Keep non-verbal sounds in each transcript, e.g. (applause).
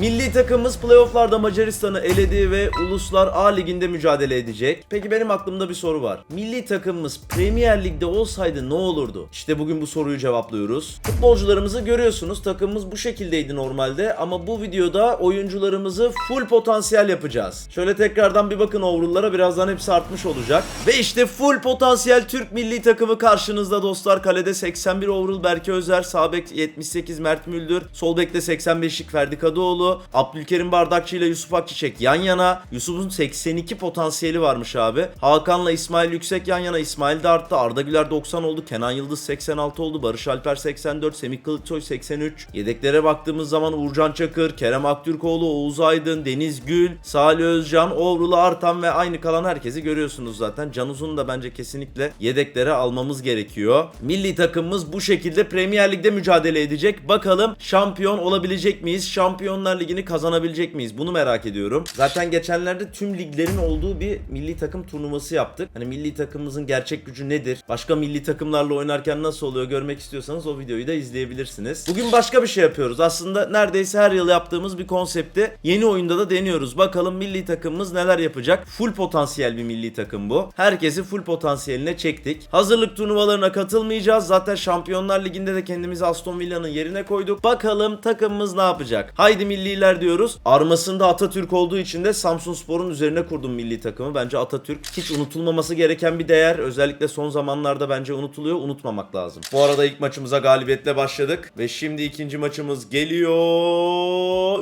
Milli takımımız playofflarda Macaristan'ı eledi ve Uluslar A Ligi'nde mücadele edecek. Peki benim aklımda bir soru var. Milli takımımız Premier Lig'de olsaydı ne olurdu? İşte bugün bu soruyu cevaplıyoruz. Futbolcularımızı görüyorsunuz. Takımımız bu şekildeydi normalde ama bu videoda oyuncularımızı full potansiyel yapacağız. Şöyle tekrardan bir bakın overall'lara birazdan hepsi artmış olacak. Ve işte full potansiyel Türk milli takımı karşınızda dostlar. Kalede 81 overall Berke Özer, sağ bek 78 Mert Müldür, sol bekte 85'lik Ferdi Kadıoğlu, Abdülkerim Bardakçı ile Yusuf Akçiçek yan yana. Yusuf'un 82 potansiyeli varmış abi. Hakan'la İsmail Yüksek yan yana. İsmail de arttı. Arda Güler 90 oldu. Kenan Yıldız 86 oldu. Barış Alper 84, Semih Kılıçsoy 83. Yedeklere baktığımız zaman Uğurcan Çakır, Kerem Aktürkoğlu, Oğuz Aydın, Deniz Gül, Salih Özcan, Ovrulu Artan ve aynı kalan herkesi görüyorsunuz zaten. Can Uzun'u da bence kesinlikle yedeklere almamız gerekiyor. Milli takımımız bu şekilde Premier Lig'de mücadele edecek. Bakalım şampiyon olabilecek miyiz? Şampiyonlar Ligi'ni kazanabilecek miyiz? Bunu merak ediyorum. Zaten geçenlerde tüm liglerin olduğu bir milli takım turnuvası yaptık. Hani milli takımımızın gerçek gücü nedir? Başka milli takımlarla oynarken nasıl oluyor görmek istiyorsanız o videoyu da izleyebilirsiniz. Bugün başka bir şey yapıyoruz. Aslında neredeyse her yıl yaptığımız bir konsepti yeni oyunda da deniyoruz. Bakalım milli takımımız neler yapacak? Full potansiyel bir milli takım bu. Herkesi full potansiyeline çektik. Hazırlık turnuvalarına katılmayacağız. Zaten Şampiyonlar Ligi'nde de kendimizi Aston Villa'nın yerine koyduk. Bakalım takımımız ne yapacak? Haydi milliler diyoruz. Armasında Atatürk olduğu için de Samsun Spor'un üzerine kurdum milli takımı. Bence Atatürk hiç unutulmaması gereken bir değer. Özellikle son zamanlarda bence unutuluyor. Unutmamak lazım. Bu arada ilk maçımıza galibiyetle başladık. Ve şimdi ikinci maçımız geliyor.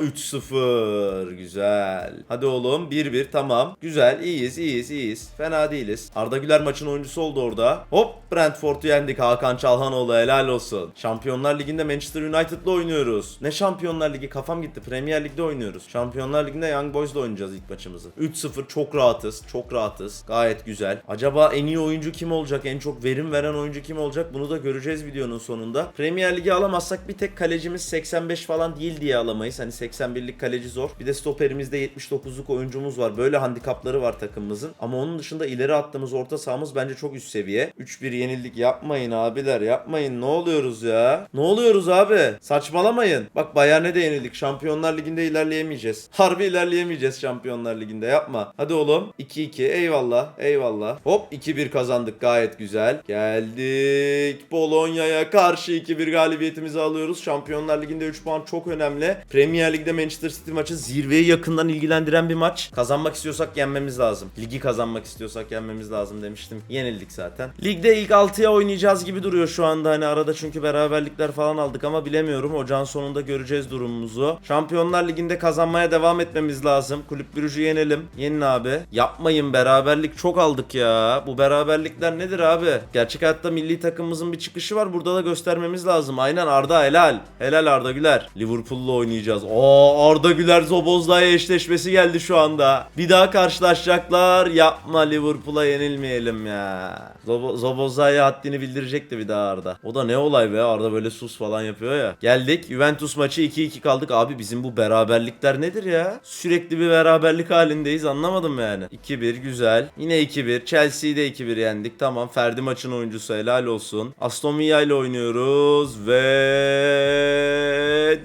3-0. Güzel. Hadi oğlum 1-1 tamam. Güzel iyiyiz iyiyiz iyiyiz. Fena değiliz. Arda Güler maçın oyuncusu oldu orada. Hop Brentford'u yendik Hakan Çalhanoğlu helal olsun. Şampiyonlar Ligi'nde Manchester United'la oynuyoruz. Ne Şampiyonlar Ligi kafam gitti. Premier Lig'de oynuyoruz. Şampiyonlar Ligi'nde Young Boys'la oynayacağız ilk maçımızı. 3-0 çok rahatız. Çok rahatız. Gayet güzel. Acaba en iyi oyuncu kim olacak? En çok verim veren oyuncu kim olacak? Bunu da göreceğiz videonun sonunda. Premier Ligi alamazsak bir tek kalecimiz 85 falan değil diye alamayız. Hani 81'lik kaleci zor. Bir de stoperimizde 79'luk oyuncumuz var. Böyle handikapları var takımımızın. Ama onun dışında ileri attığımız orta sahamız bence çok üst seviye. 3-1 yenildik. Yapmayın abiler yapmayın. Ne oluyoruz ya? Ne oluyoruz abi? Saçmalamayın. Bak Bayern'e de yenildik. Şampiyonlar Ligi'nde ilerleyemeyeceğiz. Harbi ilerleyemeyeceğiz Şampiyonlar Ligi'nde. Yapma. Hadi oğlum. 2-2. Eyvallah. Eyvallah. Hop 2-1 kazandık. Gayet güzel. Geldik. Bolonya'ya karşı 2-1 galibiyetimizi alıyoruz. Şampiyonlar Ligi'nde 3 puan çok önemli. Premier Lig'de Manchester City maçı zirveyi yakından ilgilendiren bir maç. Kazanmak istiyorsak yenmemiz lazım. Ligi kazanmak istiyorsak yenmemiz lazım demiştim. Yenildik zaten. Ligde ilk 6'ya oynayacağız gibi duruyor şu anda. Hani arada çünkü beraberlikler falan aldık ama bilemiyorum. Ocağın sonunda göreceğiz durumumuzu. Şampiyonlar Ligi'nde kazanmaya devam etmemiz lazım. Kulüp Brugge'ü yenelim. Yenin abi. Yapmayın beraberlik çok aldık ya. Bu beraberlikler nedir abi? Gerçek hayatta milli takımımızın bir çıkışı var. Burada da göstermemiz lazım. Aynen Arda helal. Helal Arda Güler. Liverpool'la oynayacağız. Oo Arda Güler Zobozla'ya eşleşmesi geldi şu anda. Bir daha karşılaşacaklar. Yapma Liverpool'a yenilmeyelim ya. Zobo Zobozla'ya haddini bildirecekti bir daha Arda. O da ne olay be Arda böyle sus falan yapıyor ya. Geldik Juventus maçı 2-2 kaldık. Abi bizim bu beraberlikler nedir ya? Sürekli bir beraberlik halindeyiz anlamadım yani. 2-1 güzel. Yine 2-1. Chelsea'yi de 2-1 yendik. Tamam Ferdi maçın oyuncusu helal olsun. Aston Villa ile oynuyoruz ve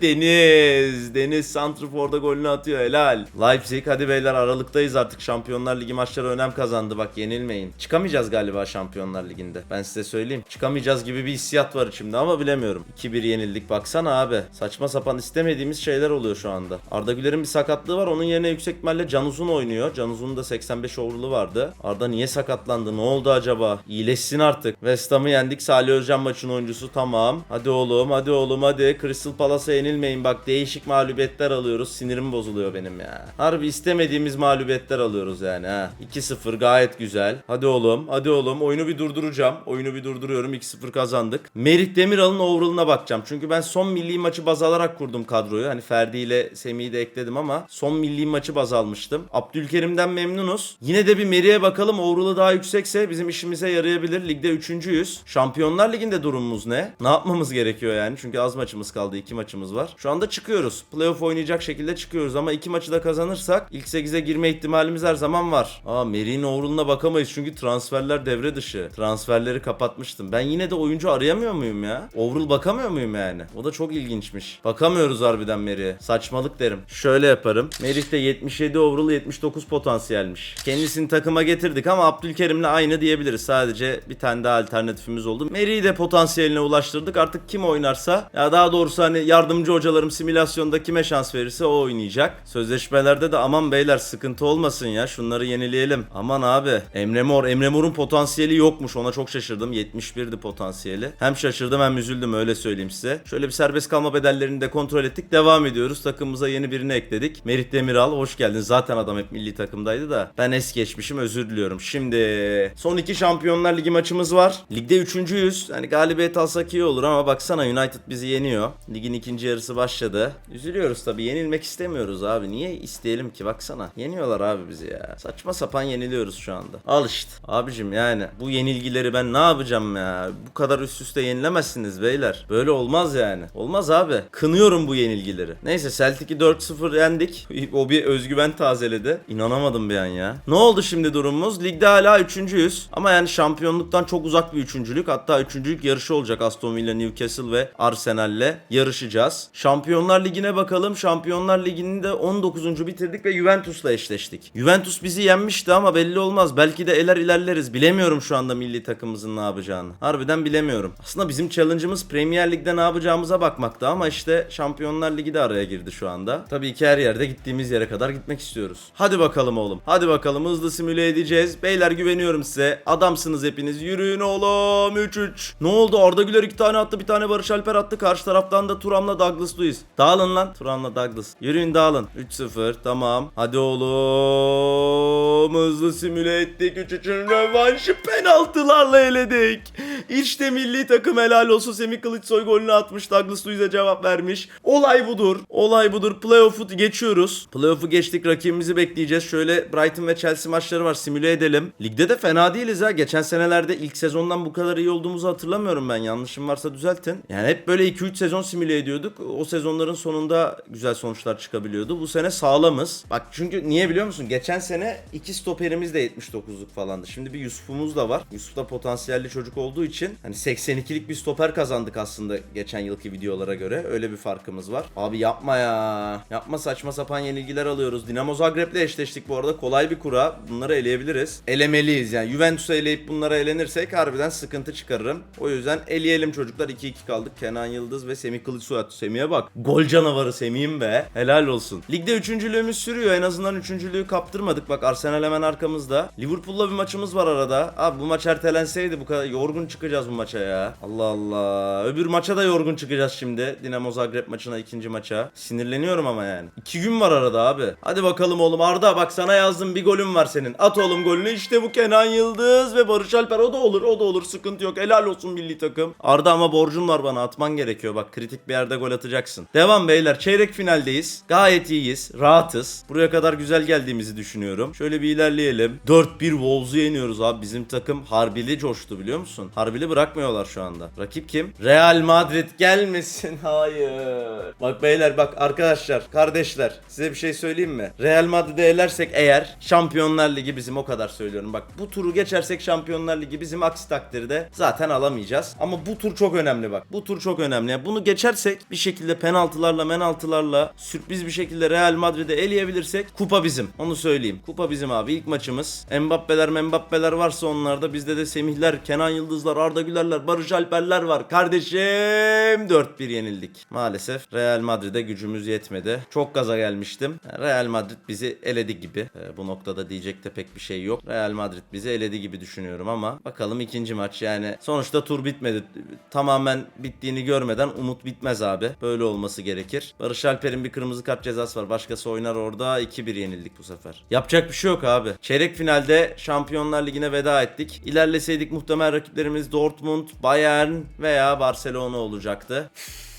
Deniz. Deniz Santrfor'da golünü atıyor helal. Leipzig hadi beyler aralıktayız artık. Şampiyonlar Ligi maçları önem kazandı bak yenilmeyin. Çıkamayacağız galiba Şampiyonlar Ligi'nde. Ben size söyleyeyim. Çıkamayacağız gibi bir hissiyat var içimde ama bilemiyorum. 2-1 yenildik baksana abi. Saçma sapan istemediğimiz şeyler oluyor şu anda. Arda Güler'in bir sakatlığı var. Onun yerine yüksek ihtimalle Can Uzun oynuyor. Can Uzun'un da 85 overall'ı vardı. Arda niye sakatlandı? Ne oldu acaba? İyileşsin artık. West Ham'ı yendik. Salih Özcan maçın oyuncusu tamam. Hadi oğlum hadi oğlum hadi. Crystal Palace'a yenilmeyin. Bak değişik mağlubiyetler alıyoruz. Sinirim bozuluyor benim ya. Harbi istemediğimiz mağlubiyetler alıyoruz yani ha. 2-0 gayet güzel. Hadi oğlum hadi oğlum. Oyunu bir durduracağım. Oyunu bir durduruyorum. 2-0 kazandık. Merih Demiral'ın overall'ına bakacağım. Çünkü ben son milli maçı baz alarak kurdum kadroyu. Hani Ferdi ile Semih'i de ekledim ama son milli maçı baz almıştım. Abdülkerim'den memnunuz. Yine de bir Merih'e bakalım. Overall'ı daha yüksekse bizim işimize yarayabilir. Ligde üçüncüyüz. Şampiyonlar Ligi'nde durumumuz ne? Ne yapmamız gerekiyor yani? Çünkü az maçımız kaldı. iki maçımız var. Şu anda çıkıyoruz. Playoff oynayacak şekilde çıkıyoruz ama iki maçı da kazanırsak ilk 8'e girme ihtimalimiz her zaman var. Aa Merih'in overall'ına bakamayız çünkü transferler devre dışı. Transferleri kapatmıştım. Ben yine de oyuncu arayamıyor muyum ya? Overall bakamıyor muyum yani? O da çok ilginçmiş. Bakamıyoruz harbiden Merih'e. Saçmalık derim. Şöyle yaparım. Merih de 77 overall 79 potansiyelmiş. Kendisini takıma getirdik ama Abdülkerim'le aynı diyebiliriz. Sadece bir tane daha alternatifimiz oldu. Merih'i de potansiyeline ulaştırdık. Artık kim oynarsa ya daha doğrusu hani yardımcı hocalarım simülasyonda kime şans verirse o oynayacak. Sözleşmelerde de aman beyler sıkıntı olmasın ya. Şunları yenileyelim. Aman abi. Emre Mor. Emre Mor'un potansiyeli yokmuş. Ona çok şaşırdım. 71'di potansiyeli. Hem şaşırdım hem üzüldüm öyle söyleyeyim size. Şöyle bir serbest kalma bedellerini de kontrol ettik. Devam ediyoruz. Takımımıza yeni birini ekledik. Merit Demiral hoş geldin. Zaten adam hep milli takımdaydı da. Ben es geçmişim özür diliyorum. Şimdi son iki Şampiyonlar Ligi maçımız var. Ligde üçüncüyüz. Hani galibiyet alsak iyi olur ama baksana United bizi yeniyor. Ligin ikinci yarısı başladı. Üzülüyoruz tabii. Yenilmek istemiyoruz abi. Niye isteyelim ki? Baksana. Yeniyorlar abi bizi ya. Saçma sapan yeniliyoruz şu anda. Al işte. Abicim yani bu yenilgileri ben ne yapacağım ya? Bu kadar üst üste yenilemezsiniz beyler. Böyle olmaz yani. Olmaz abi. Kınıyorum bu yenilgileri. Neyse Celtic'i 4-0 yendik. (laughs) O bir özgüven tazeledi. İnanamadım bir an ya. Ne oldu şimdi durumumuz? Ligde hala üçüncüyüz. Ama yani şampiyonluktan çok uzak bir üçüncülük. Hatta üçüncülük yarışı olacak Aston Villa, Newcastle ve Arsenal'le yarışacağız. Şampiyonlar Ligi'ne bakalım. Şampiyonlar Ligi'ni de 19. bitirdik ve Juventus'la eşleştik. Juventus bizi yenmişti ama belli olmaz. Belki de eler ilerleriz. Bilemiyorum şu anda milli takımımızın ne yapacağını. Harbiden bilemiyorum. Aslında bizim challenge'ımız Premier Lig'de ne yapacağımıza bakmakta ama işte Şampiyonlar Ligi de araya girdi şu anda. Tabii ki her yerde gittiğimiz yere kadar gitmek istiyoruz. Hadi bakalım oğlum. Hadi bakalım hızlı simüle edeceğiz. Beyler güveniyorum size. Adamsınız hepiniz. Yürüyün oğlum. 3-3. Ne oldu? Arda Güler iki tane attı. Bir tane Barış Alper attı. Karşı taraftan da Turam'la Douglas Luiz. Dağılın lan. Turam'la Douglas. Yürüyün dağılın. 3-0. Tamam. Hadi oğlum. Hızlı simüle ettik. 3-3'ün rövanşı penaltılarla eledik. İşte milli takım helal olsun. Semih Kılıçsoy golünü atmış. Douglas Luiz'e cevap vermiş. Olay budur. Olay budur. Playoff'u geçiyoruz. Playoff'u geçtik. Rakibimizi bekleyeceğiz. Şöyle Brighton ve Chelsea maçları var. Simüle edelim. Ligde de fena değiliz ha. Geçen senelerde ilk sezondan bu kadar iyi olduğumuzu hatırlamıyorum ben. Yanlışım varsa düzeltin. Yani hep böyle 2-3 sezon simüle ediyorduk. O sezonların sonunda güzel sonuçlar çıkabiliyordu. Bu sene sağlamız. Bak çünkü niye biliyor musun? Geçen sene iki stoperimiz de 79'luk falandı. Şimdi bir Yusuf'umuz da var. Yusuf da potansiyelli çocuk olduğu için hani 82'lik bir stoper kazandık aslında geçen yılki videolara göre. Öyle bir farkımız var. Abi yapma ya. Yapma saçma sapan yenilgiler alıyoruz. Dinamo Zagreb'le eşleştik bu arada. Kolay bir kura. Bunları eleyebiliriz. Elemeliyiz yani. Juventus'u eleyip bunlara elenirsek harbiden sıkıntı çıkarırım. O yüzden eleyelim çocuklar. 2-2 kaldık. Kenan Yıldız ve Semih Kılıçsoy attı. Semih'e bak. Gol canavarı Semih'im be. Helal olsun. Ligde üçüncülüğümüz sürüyor. En azından üçüncülüğü kaptırmadık. Bak Arsenal hemen arkamızda. Liverpool'la bir maçımız var arada. Abi bu maç ertelenseydi bu kadar yorgun çıkacağız bu maça ya. Allah Allah. Öbür maça da yorgun çıkacağız şimdi. Dinamo Zagreb maçına ikinci maça. Sinirleniyorum ama yani. İki gün var arada abi. Hadi bakalım oğlum Arda bak sana yazdım bir golüm var senin. At oğlum golünü işte bu Kenan Yıldız ve Barış Alper o da olur o da olur sıkıntı yok. Helal olsun milli takım. Arda ama borcun var bana atman gerekiyor bak kritik bir yerde gol atacaksın. Devam beyler çeyrek finaldeyiz. Gayet iyiyiz. Rahatız. Buraya kadar güzel geldiğimizi düşünüyorum. Şöyle bir ilerleyelim. 4-1 Wolves'u yeniyoruz abi. Bizim takım harbili coştu biliyor musun? Harbili bırakmıyorlar şu anda. Rakip kim? Real Madrid gelmesin. (laughs) Hayır. Bak beyler bak arkadaşlar, kardeşler size bir şey söyleyeyim mi? Real Madrid'e elersek eğer Şampiyonlar Ligi bizim o kadar söylüyorum. Bak bu turu geçersek Şampiyonlar Ligi bizim aksi takdirde zaten alamayacağız. Ama bu tur çok önemli bak. Bu tur çok önemli. Yani bunu geçersek bir şekilde penaltılarla menaltılarla sürpriz bir şekilde Real Madrid'e eleyebilirsek kupa bizim. Onu söyleyeyim. Kupa bizim abi. İlk maçımız. Mbappe'ler Mbappe'ler varsa onlarda bizde de Semihler, Kenan Yıldızlar, Arda Gülerler, Barış Alperler var. Kardeşim 4-1 yenildik. Maalesef Real Madrid'e gücümüz yetmedi. Çok gaza gelmiştim. Real Madrid bizi eledi gibi. Ee, bu noktada diyecek de pek bir şey yok. Real Madrid bizi eledi gibi düşünüyorum ama bakalım ikinci maç yani sonuçta tur bitmedi. Tamamen bittiğini görmeden umut bitmez abi. Böyle olması gerekir. Barış Alper'in bir kırmızı kart cezası var. Başkası oynar orada 2-1 yenildik bu sefer. Yapacak bir şey yok abi. Çeyrek finalde Şampiyonlar Ligi'ne veda ettik. İlerleseydik muhtemel rakiplerimiz Dortmund, Bayern veya Barcelona olacaktı.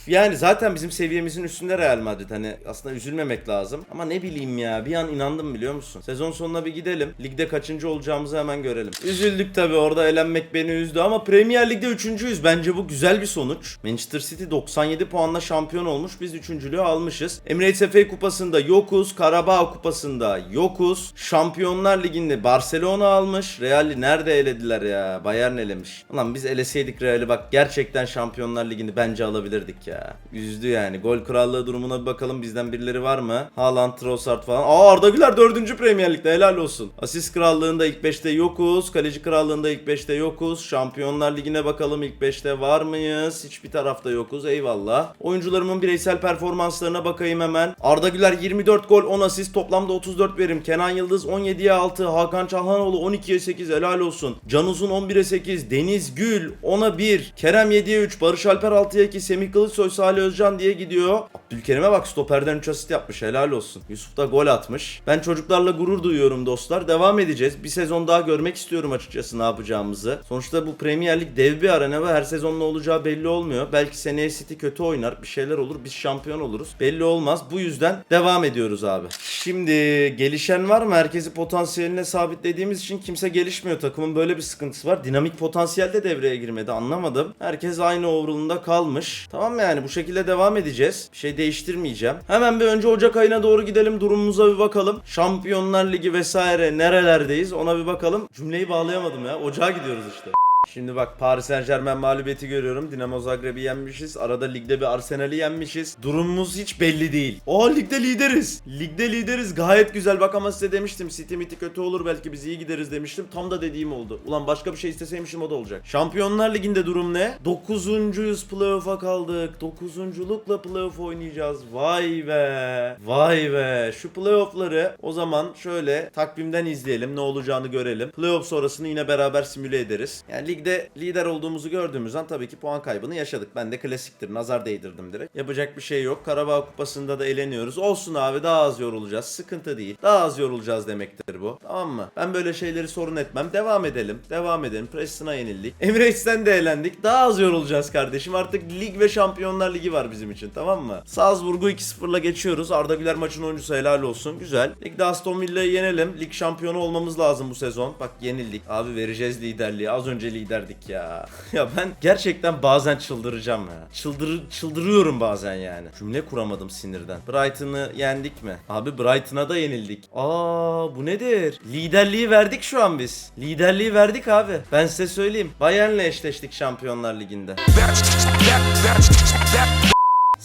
Yani zaten bizim seviyemizin üstünde Real Madrid. Hani aslında üzülmemek lazım. Ama ne bileyim ya bir an inandım biliyor musun? Sezon sonuna bir gidelim. Ligde kaçıncı olacağımızı hemen görelim. Üzüldük tabii orada elenmek beni üzdü ama Premier Lig'de üçüncüyüz. Bence bu güzel bir sonuç. Manchester City 97 puanla şampiyon olmuş. Biz üçüncülüğü almışız. Emirates FA kupasında yokuz. Karabağ kupasında yokuz. Şampiyonlar Ligi'nde Barcelona almış. Real'i nerede elediler ya? Bayern elemiş. Ulan biz eleseydik Real'i bak gerçekten Şampiyonlar Ligi'ni bence alabilirdik ya. Ya. Üzdü yani. Gol krallığı durumuna bir bakalım bizden birileri var mı? Haaland, Trossard falan. Aa Arda Güler 4. Premier Lig'de helal olsun. Asist krallığında ilk 5'te yokuz. Kaleci krallığında ilk 5'te yokuz. Şampiyonlar Ligi'ne bakalım ilk 5'te var mıyız? Hiçbir tarafta yokuz. Eyvallah. Oyuncularımın bireysel performanslarına bakayım hemen. Arda Güler 24 gol 10 asist toplamda 34 verim. Kenan Yıldız 17'ye 6. Hakan Çalhanoğlu 12'ye 8 helal olsun. Can Uzun 11'e 8. Deniz Gül 10'a 1. Kerem 7'ye 3. Barış Alper 6'ya 2. Semih Kılıçsoy Salih Özcan diye gidiyor. Abdülkerim'e bak stoperden 3 asist yapmış helal olsun. Yusuf da gol atmış. Ben çocuklarla gurur duyuyorum dostlar. Devam edeceğiz. Bir sezon daha görmek istiyorum açıkçası ne yapacağımızı. Sonuçta bu Premier Lig dev bir arena ve her sezon ne olacağı belli olmuyor. Belki seneye City kötü oynar. Bir şeyler olur. Biz şampiyon oluruz. Belli olmaz. Bu yüzden devam ediyoruz abi. Şimdi gelişen var mı? Herkesi potansiyeline sabitlediğimiz için kimse gelişmiyor. Takımın böyle bir sıkıntısı var. Dinamik potansiyel de devreye girmedi. Anlamadım. Herkes aynı overall'ında kalmış. Tamam mı yani bu şekilde devam edeceğiz. Bir şey değiştirmeyeceğim. Hemen bir önce Ocak ayına doğru gidelim. Durumumuza bir bakalım. Şampiyonlar Ligi vesaire nerelerdeyiz ona bir bakalım. Cümleyi bağlayamadım ya. Ocağa gidiyoruz işte. Şimdi bak Paris Saint Germain mağlubiyeti görüyorum. Dinamo Zagreb'i yenmişiz. Arada ligde bir Arsenal'i yenmişiz. Durumumuz hiç belli değil. Aa ligde lideriz. Ligde lideriz. Gayet güzel. Bak ama size demiştim. City miti kötü olur belki biz iyi gideriz demiştim. Tam da dediğim oldu. Ulan başka bir şey isteseymişim o da olacak. Şampiyonlar Ligi'nde durum ne? 9.yüz playoff'a kaldık. 9.lukla playoff oynayacağız. Vay be. Vay be. Şu playoff'ları o zaman şöyle takvimden izleyelim. Ne olacağını görelim. Playoff sonrasını yine beraber simüle ederiz. Yani ligde lider olduğumuzu gördüğümüz an tabii ki puan kaybını yaşadık. Ben de klasiktir. Nazar değdirdim direkt. Yapacak bir şey yok. Karabağ Kupası'nda da eğleniyoruz. Olsun abi daha az yorulacağız. Sıkıntı değil. Daha az yorulacağız demektir bu. Tamam mı? Ben böyle şeyleri sorun etmem. Devam edelim. Devam edelim. Preston'a yenildik. (laughs) Emirates'ten de eğlendik. Daha az yorulacağız kardeşim. Artık lig ve Şampiyonlar Ligi var bizim için. Tamam mı? Salzburg'u 2-0'la geçiyoruz. Arda Güler maçın oyuncusu helal olsun. Güzel. Ligde Aston Villa'yı yenelim. Lig şampiyonu olmamız lazım bu sezon. Bak yenildik. Abi vereceğiz liderliği. Az önce liderdik ya. (laughs) ya ben gerçekten bazen çıldıracağım ya. Çıldır çıldırıyorum bazen yani. Cümle kuramadım sinirden. Brighton'ı yendik mi? Abi Brighton'a da yenildik. Aa bu nedir? Liderliği verdik şu an biz. Liderliği verdik abi. Ben size söyleyeyim. Bayern'le eşleştik Şampiyonlar Ligi'nde.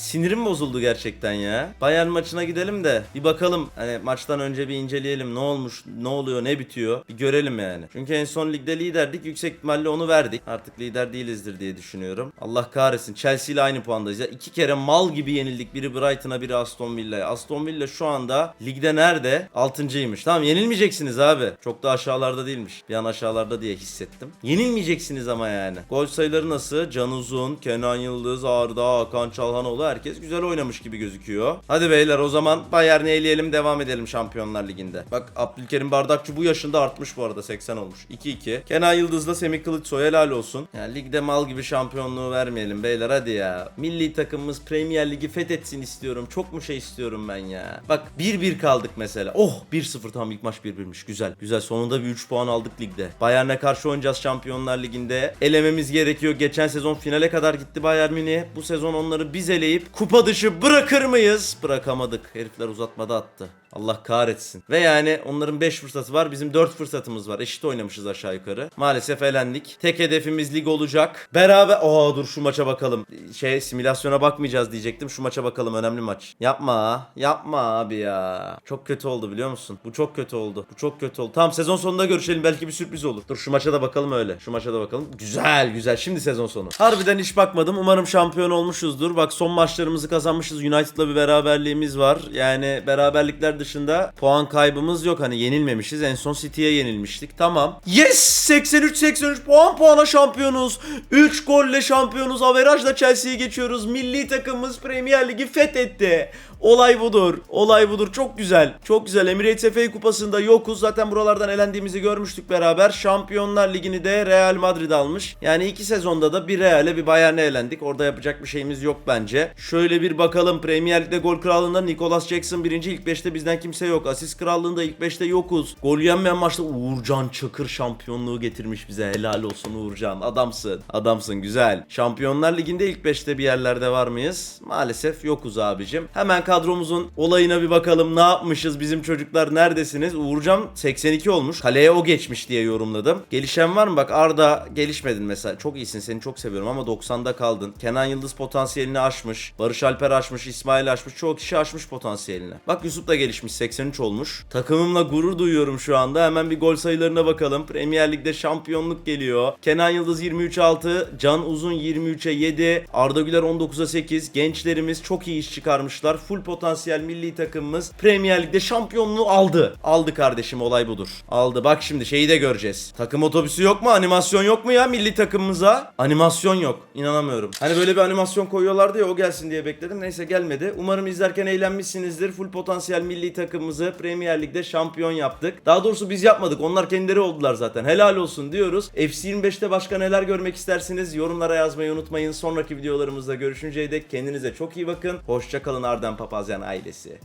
Sinirim bozuldu gerçekten ya. Bayern maçına gidelim de bir bakalım. Hani maçtan önce bir inceleyelim. Ne olmuş, ne oluyor, ne bitiyor. Bir görelim yani. Çünkü en son ligde liderdik. Yüksek ihtimalle onu verdik. Artık lider değilizdir diye düşünüyorum. Allah kahretsin. Chelsea ile aynı puandayız ya. İki kere mal gibi yenildik. Biri Brighton'a, biri Aston Villa'ya. Aston Villa şu anda ligde nerede? Altıncıymış. Tamam yenilmeyeceksiniz abi. Çok da aşağılarda değilmiş. Bir an aşağılarda diye hissettim. Yenilmeyeceksiniz ama yani. Gol sayıları nasıl? Can Uzun, Kenan Yıldız, Arda, Hakan Çalhanoğlu herkes güzel oynamış gibi gözüküyor. Hadi beyler o zaman Bayern'i eleyelim devam edelim Şampiyonlar Ligi'nde. Bak Abdülkerim Bardakçı bu yaşında artmış bu arada 80 olmuş. 2-2. Kenan Yıldız'la Semih Kılıçsoy helal olsun. Yani ligde mal gibi şampiyonluğu vermeyelim beyler hadi ya. Milli takımımız Premier Ligi fethetsin istiyorum. Çok mu şey istiyorum ben ya. Bak 1-1 kaldık mesela. Oh 1-0 tam ilk maç 1-1'miş. Güzel. Güzel sonunda bir 3 puan aldık ligde. Bayern'e karşı oynayacağız Şampiyonlar Ligi'nde. Elememiz gerekiyor. Geçen sezon finale kadar gitti Bayern Münih. Bu sezon onları biz eleyip kupa dışı bırakır mıyız? Bırakamadık. Herifler uzatmada attı. Allah kahretsin. Ve yani onların 5 fırsatı var. Bizim 4 fırsatımız var. Eşit oynamışız aşağı yukarı. Maalesef elendik. Tek hedefimiz lig olacak. Beraber... Aa dur şu maça bakalım. Şey simülasyona bakmayacağız diyecektim. Şu maça bakalım. Önemli maç. Yapma. Yapma abi ya. Çok kötü oldu biliyor musun? Bu çok kötü oldu. Bu çok kötü oldu. Tamam sezon sonunda görüşelim. Belki bir sürpriz olur. Dur şu maça da bakalım öyle. Şu maça da bakalım. Güzel güzel. Şimdi sezon sonu. Harbiden hiç bakmadım. Umarım şampiyon olmuşuzdur. Bak son maçlarımızı kazanmışız. United'la bir beraberliğimiz var. Yani beraberlikler dışında puan kaybımız yok. Hani yenilmemişiz. En son City'ye yenilmiştik. Tamam. Yes! 83-83 puan puana şampiyonuz. 3 golle şampiyonuz. Averajla Chelsea'yi geçiyoruz. Milli takımımız Premier Ligi fethetti. Olay budur. Olay budur. Çok güzel. Çok güzel. Emirates FA kupasında yokuz. Zaten buralardan elendiğimizi görmüştük beraber. Şampiyonlar Ligi'ni de Real Madrid almış. Yani iki sezonda da bir Real'e bir Bayern'e elendik. Orada yapacak bir şeyimiz yok bence. Şöyle bir bakalım. Premier Lig'de gol krallığında Nicolas Jackson birinci. ilk 5'te bizden kimse yok. Asist krallığında ilk 5'te yokuz. Gol yenmeyen maçta Uğurcan Çakır şampiyonluğu getirmiş bize. Helal olsun Uğurcan. Adamsın. Adamsın güzel. Şampiyonlar Ligi'nde ilk 5'te bir yerlerde var mıyız? Maalesef yokuz abicim. Hemen kadromuzun olayına bir bakalım. Ne yapmışız bizim çocuklar neredesiniz? Uğurcan 82 olmuş. Kaleye o geçmiş diye yorumladım. Gelişen var mı? Bak Arda gelişmedin mesela. Çok iyisin seni çok seviyorum ama 90'da kaldın. Kenan Yıldız potansiyelini aşmış. Barış Alper aşmış. İsmail aşmış. Çoğu kişi aşmış potansiyelini. Bak Yusuf da gelişmiş 83 olmuş. Takımımla gurur duyuyorum şu anda. Hemen bir gol sayılarına bakalım. Premier Lig'de şampiyonluk geliyor. Kenan Yıldız 23-6. Can Uzun 23'e 7. Arda Güler 19'a 8. Gençlerimiz çok iyi iş çıkarmışlar. Full potansiyel milli takımımız Premier Lig'de şampiyonluğu aldı. Aldı kardeşim olay budur. Aldı. Bak şimdi şeyi de göreceğiz. Takım otobüsü yok mu? Animasyon yok mu ya milli takımımıza? Animasyon yok. İnanamıyorum. Hani böyle bir animasyon koyuyorlardı ya o gelsin diye bekledim. Neyse gelmedi. Umarım izlerken eğlenmişsinizdir. Full potansiyel milli takımımızı Premier Lig'de şampiyon yaptık. Daha doğrusu biz yapmadık. Onlar kendileri oldular zaten. Helal olsun diyoruz. FC25'te başka neler görmek istersiniz? Yorumlara yazmayı unutmayın. Sonraki videolarımızda görüşünceye dek kendinize çok iyi bakın. Hoşçakalın Arden Papazyan ailesi.